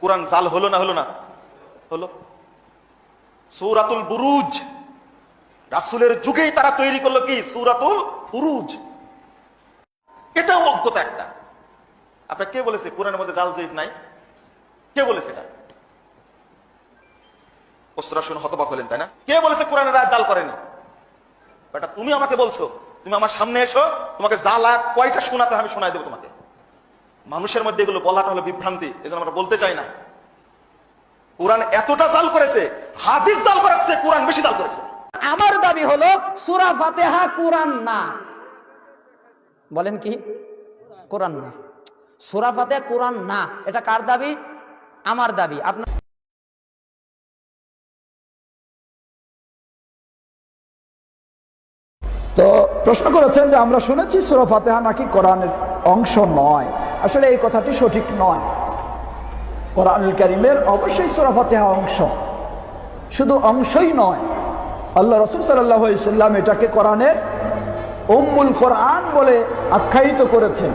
কোরআন জাল হলো না হলো না? হলো। সৌরাতুল বুরুজ। রাসুলের যুগেই তারা তৈরি করল কি? সৌরাতুল বুরুজ। এটাও অজ্ঞতা একটা। আপনার কে বলেছে কোরআনের মধ্যে জাল জয়ীফ নাই? কে বলেছে এটা? প্রশ্নটা শুনে হতবাক হলেন, তাই না? কে বলেছে কোরআনের রায় জাল করেনি? বেটা, তুমি আমাকে বলছো, তুমি আমার সামনে এসো, তোমাকে জাল আয়াত কয়টা শোনাতে আমি শোনাই দেবো তোমাকে। মানুষের মধ্যে এগুলো বলাটা হলো বিভ্রান্তি এজন্য আমরা বলতে চাই না। কোরআন এতটা জাল করেছে হাদিস জাল করেছে কোরআন বেশি জাল করেছে। আমার দাবি হলো সুরা ফাতেহা কোরআন না। বলেন কি? কোরআন না। সুরা ফাতেহা কোরআন না। এটা কার দাবি? আমার দাবি। আপনার তো প্রশ্ন করেছেন যে আমরা শুনেছি সুরা ফাতেহা নাকি কোরআনের অংশ নয়। আসলে এই কথাটি সঠিক নয়। কোরআনুল করিমের অবশ্যই সুরাফাতে অংশ। শুধু অংশই নয়, আল্লাহ রসুল সাল্লাম এটাকে কোরআনের উম্মুল কোরআন বলে আখ্যায়িত করেছেন।